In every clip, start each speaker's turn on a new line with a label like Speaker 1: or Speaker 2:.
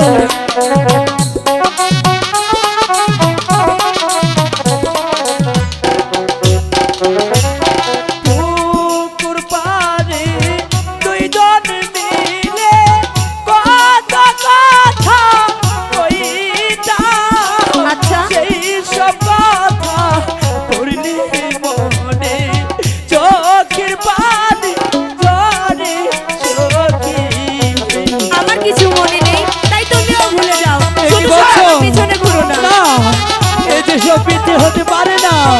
Speaker 1: Thank you. পারে না।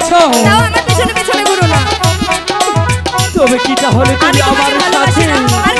Speaker 1: আছো
Speaker 2: তাও আমার পিছনে পিছনে ঘুরো না।
Speaker 1: তবে কি তাহলে তুমি আমার সাথে?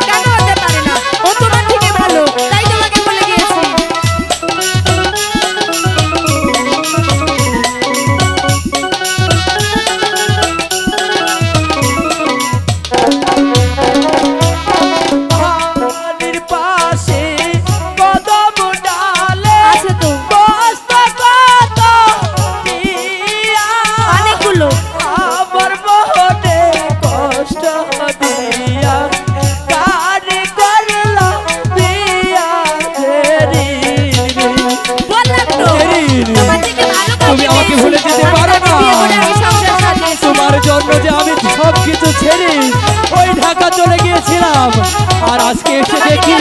Speaker 2: আর
Speaker 1: আজকে এসে দেখি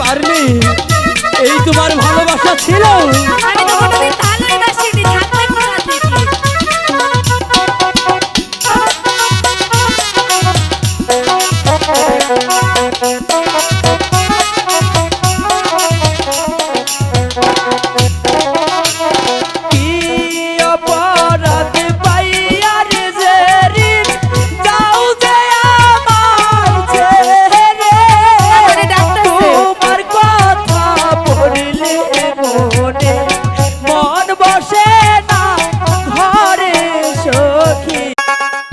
Speaker 1: পারলে? এই তোমার
Speaker 2: ভালোবাসা ছিল।
Speaker 1: আমি তোমাকে ভালোবাসি ভালোই